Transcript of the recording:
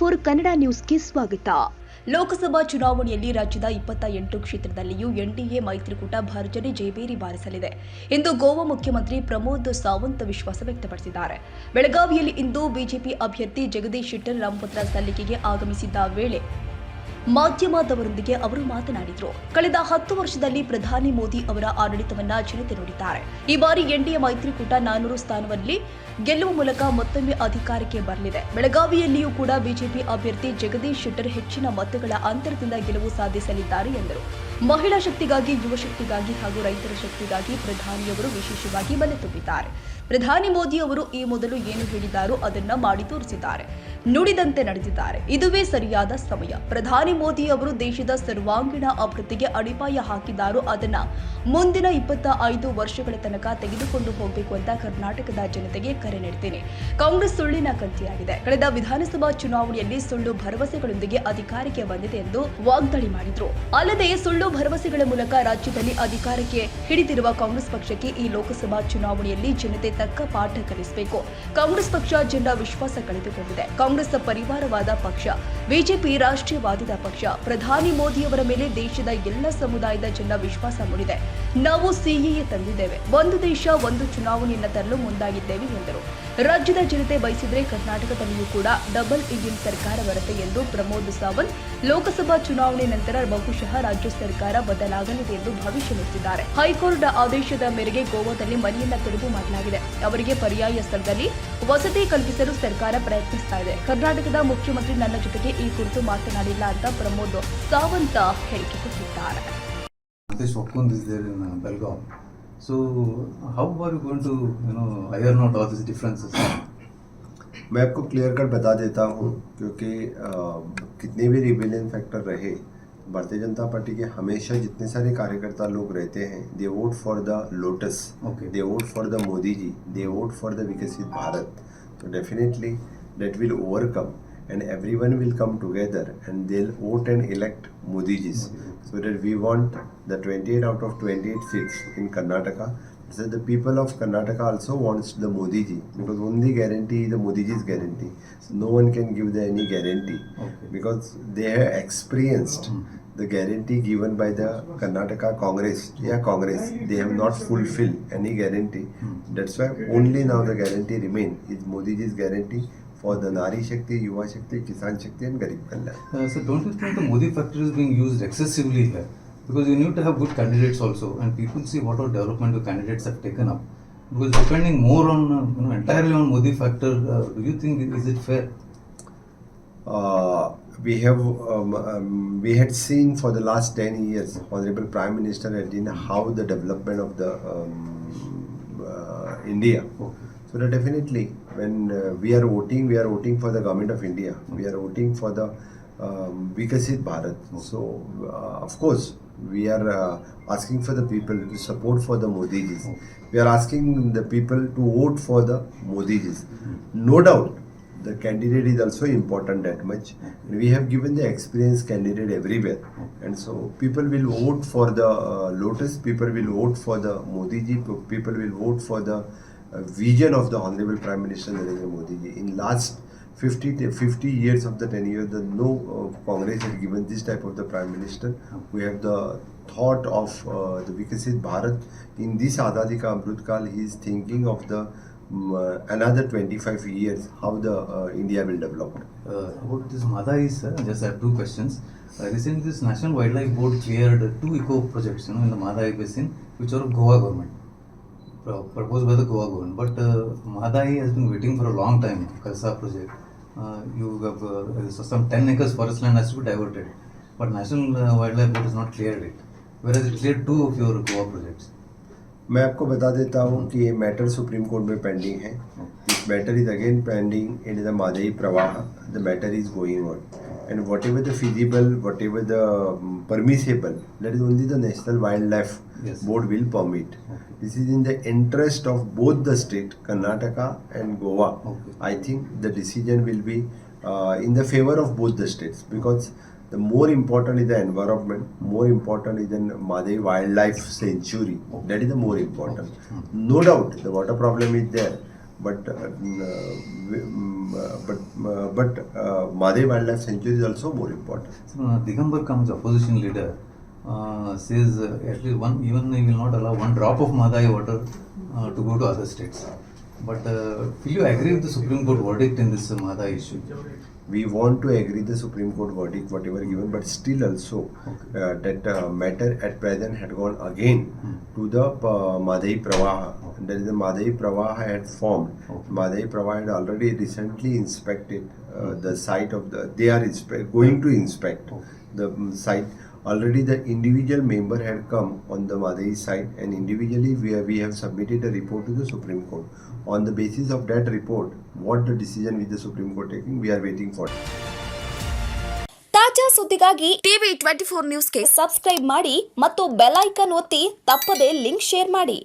Four Kannada ನ್ಯೂಸ್ಗೆ ಸ್ವಾಗತ. ಲೋಕಸಭಾ ಚುನಾವಣೆಯಲ್ಲಿ ರಾಜ್ಯದ ಇಪ್ಪತ್ತ ಎಂಟು ಕ್ಷೇತ್ರದಲ್ಲಿಯೂ ಎನ್ಡಿಎ ಮೈತ್ರಿಕೂಟ ಭರ್ಜರಿ ಜಯಬೇರಿ ಬಾರಿಸಲಿದೆ ಎಂದು ಗೋವಾ ಮುಖ್ಯಮಂತ್ರಿ ಪ್ರಮೋದ್ ಸಾವಂತ್ ವಿಶ್ವಾಸ ವ್ಯಕ್ತಪಡಿಸಿದ್ದಾರೆ. ಬೆಳಗಾವಿಯಲ್ಲಿ ಇಂದು ಬಿಜೆಪಿ ಅಭ್ಯರ್ಥಿ ಜಗದೀಶ್ ಶೆಟ್ಟರ್ ನಾಮಪತ್ರ ಸಲ್ಲಿಕೆಗೆ ಆಗಮಿಸಿದ್ದ ವೇಳೆ ಮಾಧ್ಯಮದವರೊಂದಿಗೆ ಅವರು ಮಾತನಾಡಿದರು. ಕಳೆದ ಹತ್ತು ವರ್ಷದಲ್ಲಿ ಪ್ರಧಾನಿ ಮೋದಿ ಅವರ ಆಡಳಿತವನ್ನ ಜನತೆ ನೋಡಿದ್ದಾರೆ. ಈ ಬಾರಿ ಎನ್ಡಿಎ ಮೈತ್ರಿಕೂಟ ನಾನೂರು ಸ್ಥಾನದಲ್ಲಿ ಗೆಲ್ಲುವ ಮೂಲಕ ಮತ್ತೊಮ್ಮೆ ಅಧಿಕಾರಕ್ಕೆ ಬರಲಿದೆ. ಬೆಳಗಾವಿಯಲ್ಲಿಯೂ ಕೂಡ ಬಿಜೆಪಿ ಅಭ್ಯರ್ಥಿ ಜಗದೀಶ್ ಶೆಟ್ಟರ್ ಹೆಚ್ಚಿನ ಮತಗಳ ಅಂತರದಿಂದ ಗೆಲುವು ಸಾಧಿಸಲಿದ್ದಾರೆ ಎಂದರು. ಮಹಿಳಾ ಶಕ್ತಿಗಾಗಿ, ಯುವ ಶಕ್ತಿಗಾಗಿ ಹಾಗೂ ರೈತರ ಶಕ್ತಿಗಾಗಿ ಪ್ರಧಾನಿಯವರು ವಿಶೇಷವಾಗಿ ಬಲೆ ತುಂಬಿದ್ದಾರೆ. ಪ್ರಧಾನಿ ಮೋದಿ ಅವರು ಈ ಮೊದಲು ಏನು ಹೇಳಿದ್ದಾರೋ ಅದನ್ನ ಮಾಡಿ ತೋರಿಸಿದ್ದಾರೆ. ನುಡಿದಂತೆ ನಡೆದಿದ್ದಾರೆ. ಇದುವೇ ಸರಿಯಾದ ಸಮಯ. ಪ್ರಧಾನಿ ಮೋದಿ ಅವರು ದೇಶದ ಸರ್ವಾಂಗೀಣ ಅಭಿವೃದ್ಧಿಗೆ ಅಡಿಪಾಯ ಹಾಕಿದ್ದಾರೋ ಅದನ್ನ ಮುಂದಿನ ಇಪ್ಪತ್ತ ಐದು ವರ್ಷಗಳ ತನಕ ತೆಗೆದುಕೊಂಡು ಹೋಗಬೇಕು ಅಂತ ಕರ್ನಾಟಕದ ಜನತೆಗೆ ಕರೆ ನೀಡ್ತೀನಿ. ಕಾಂಗ್ರೆಸ್ ಸುಳ್ಳಿನ ಕಂತಿಯಾಗಿದೆ. ಕಳೆದ ವಿಧಾನಸಭಾ ಚುನಾವಣೆಯಲ್ಲಿ ಸುಳ್ಳು ಭರವಸೆಗಳೊಂದಿಗೆ ಅಧಿಕಾರಕ್ಕೆ ಬಂದಿದೆ ಎಂದು ವಾಗ್ದಾಳಿ ಮಾಡಿದ್ರು. ಅಲ್ಲದೆ ಸುಳ್ಳು ಭರವಸೆಗಳ ಮೂಲಕ ರಾಜ್ಯದಲ್ಲಿ ಅಧಿಕಾರಕ್ಕೆ ಹಿಡಿದಿರುವ ಕಾಂಗ್ರೆಸ್ ಪಕ್ಷಕ್ಕೆ ಈ ಲೋಕಸಭಾ ಚುನಾವಣೆಯಲ್ಲಿ ಜನತೆ ತಕ್ಕ ಪಾಠ ಕಲಿಸಬೇಕು. ಕಾಂಗ್ರೆಸ್ ಪಕ್ಷ ಜನರ ವಿಶ್ವಾಸ ಕಳೆದುಕೊಂಡಿದೆ. ಕಾಂಗ್ರೆಸ್ ಪರಿವಾರವಾದ ಪಕ್ಷ, ಬಿಜೆಪಿ ರಾಷ್ಟ್ರೀಯವಾದದ ಪಕ್ಷ, ಪ್ರಧಾನಿ ಮೋದಿಯವರ ಮೇಲೆ ದೇಶದ ಎಲ್ಲ ಸಮುದಾಯದ ಜನರ ವಿಶ್ವಾಸ ಮೂಡಿದೆ. ನಾವು ಸಿಎಎ ತಂದಿದ್ದೇವೆ. ಒಂದು ದೇಶ, ಒಂದು ಚುನಾವಣೆಯನ್ನು ತರಲು ಮುಂದಾಗಿದ್ದೇವೆ ಎಂದರು. ರಾಜ್ಯದ ಜನತೆ ಬಯಸಿದರೆ ಕರ್ನಾಟಕದಲ್ಲಿಯೂ ಕೂಡ ಡಬಲ್ ಇಂಜಿನ್ ಸರ್ಕಾರ ಬರುತ್ತೆ ಎಂದು ಪ್ರಮೋದ್ ಸಾವಂತ್ ಲೋಕಸಭಾ ಚುನಾವಣೆ ನಂತರ ಬಹುಶಃ ರಾಜ್ಯ ಸರ್ಕಾರ ಬದಲಾಗಲಿದೆ ಎಂದು ಭವಿಷ್ಯ ನುಡಿದಿದ್ದಾರೆ. ಹೈಕೋರ್ಟ್ ಆದೇಶದ ಮೇರೆಗೆ ಗೋವಾದಲ್ಲಿ ಮನೆಯನ್ನ ತೆರವು ಮಾಡಲಾಗಿದೆ. ಅವರಿಗೆ ಪರ್ಯಾಯ ಸ್ಥಳದಲ್ಲಿ ವಸತಿ ಕಲ್ಪಿಸಲು ಸರ್ಕಾರ ಪ್ರಯತ್ನಿಸ್ತಾ ಇದೆ. ಕರ್ನಾಟಕದ ಮುಖ್ಯಮಂತ್ರಿ ನನ್ನ ಜೊತೆಗೆ ಈ ಕುರಿತು ಮಾತನಾಡಿಲ್ಲ ಅಂತ ಪ್ರಮೋದ್ ಸಾವಂತ ಹೇಳಿಕೆ ಕೊಟ್ಟಿದ್ದಾರೆ. So how are you going to, you know, iron out all these differences? मैं आपको क्लियर कट बता देता हूँ क्योंकि कितने भी रिबेलियन फैक्टर रहे भारतीय जनता पार्टी के हमेशा जितने सारे कार्यकर्ता लोग रहते हैं they vote for the lotus they vote for the Modi ji. They vote for the विकसित भारत. तो definitely that will overcome and everyone will come together and they'll vote and elect Modi ji. So that we want the 28 out of 28 seats in Karnataka. So the people of Karnataka also wants the Modiji because only guarantee is the Modiji's guarantee. So no one can give them any guarantee Okay. because they have experienced the guarantee given by the Karnataka Congress. Yeah, Congress. They have not fulfilled any guarantee. Hmm. That's why only now the guarantee remain is Modiji's guarantee for the Nari Shakti, Yuva Shakti, Kisan Shakti and Garib Kalyan. Uh, so don't you think the Modi factor is being used excessively here? Because you need to have good candidates also, and people see what all development the candidates have taken up. Because depending more on, uh, you know, entirely on Modi factor, uh, do you think is it fair? Uh, we have um, um, we had seen for the last 10 years honorable prime minister had seen how the development of the um, uh, india so definitely when uh, we are voting we are voting for the government of india. We are voting for the um, vikasit bharat. So uh, of course we are uh, asking for the people to support for the modi ji we are asking the people to vote for the modi ji no doubt the candidate is also important that much. We have given the experienced candidate everywhere. And so people will vote for the uh, lotus people will vote for the modi ji people will vote for the vision of the honorable prime minister narendra modi ji. In last 50 50 years of the tenure the no uh, congress had given this type of the prime minister. We have the thought of uh, the vikasit bharat. In this azadi ka amrut kal he is thinking of the um, uh, another 25 years how the uh, india will develop. Uh, about this Madais, uh, just I have two questions. Uh, recently, this National Wildlife Board cleared two eco projects, you know, in the Madai Basin, which are of Goa government, proposed by the Goa government. But uh, Madai has been waiting for a long time. Kalsa project, uh, you have uh, some 10 acres forest land has to be diverted, but National uh, Wildlife Board has not cleared it. Whereas it cleared two of your Goa projects. मैं आपको बता देता हूँ कि ये matter supreme court में pending है this matter is again pending in the Mhadei प्रवाह the matter is going on and whatever the feasible whatever the permissible that is only the national wildlife Yes. board will permit Okay. this is in the interest of both the state karnataka and goa Okay. i think the decision will be uh, in the favor of both the states because the more important is the environment, more important is the Madai Wildlife Sanctuary. That is the more important. No doubt, the water problem is there, But uh, mm, uh, but uh, but uh, Madhe Wildlife Sanctuary is also more important. So, uh, Digambar comes opposition leader uh, says uh, at least one even he will not allow one drop of Madai water uh, to go to other states. But uh, will you agree with the Supreme Court verdict in this uh, Madai issue? We want to agree the Supreme Court verdict, whatever given, but still also Okay. uh, that uh, matter at present had gone again Hmm. to the uh, Madhai Pravaha. Okay. There is a Madhai Pravaha had formed. Okay. Madhai Pravaha had already recently inspected uh, the site of the. They are inspe- going to inspect Okay. the mm, site. Already the individual member had come on the Madhai side and individually we have, we have submitted a report to the Supreme Court. On the basis of that report, what the decision with the Supreme Court taking, we are waiting for. ತಾಜಾ ಸುದ್ದಿಗಾಗಿ TV twenty four ನ್ಯೂಸ್ಗೆ subscribe ಮಾಡಿ ಮತ್ತು bell icon ಒತ್ತಿ ತಪ್ಪದೇ link share ಮಾಡಿ